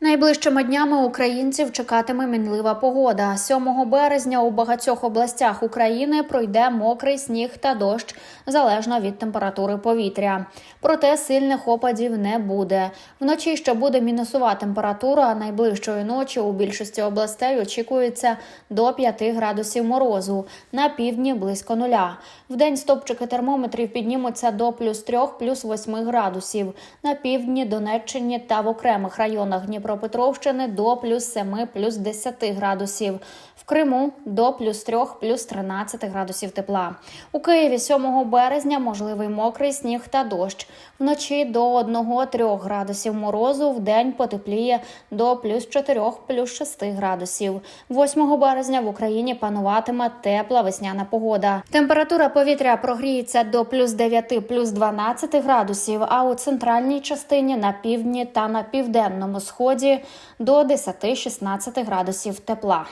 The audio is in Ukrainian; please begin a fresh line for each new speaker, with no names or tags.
Найближчими днями українців чекатиме мінлива погода. 7 березня у багатьох областях України пройде мокрий сніг та дощ залежно від температури повітря. Проте сильних опадів не буде. Вночі ще буде мінусова температура. а Найближчої ночі у більшості областей очікується до 5 градусів морозу. На півдні близько нуля. Вдень стопчики термометрів піднімуться до плюс 3, плюс 8 градусів. На півдні, Донеччині та в окремих районах Дніпропетровщини до плюс 7, плюс 10 градусів. В Криму до плюс 3, плюс 13 градусів тепла. У Києві 7 березня можливий мокрий сніг та дощ. Вночі до 1-3 градусів морозу, вдень потепліє до плюс 4, плюс 6 градусів. 8 березня в Україні пануватиме тепла весняна погода. Температура повітря прогріється до плюс 9, плюс 12 градусів, а у центральній частині на півдні та на південному сході до 10-16 градусів тепла.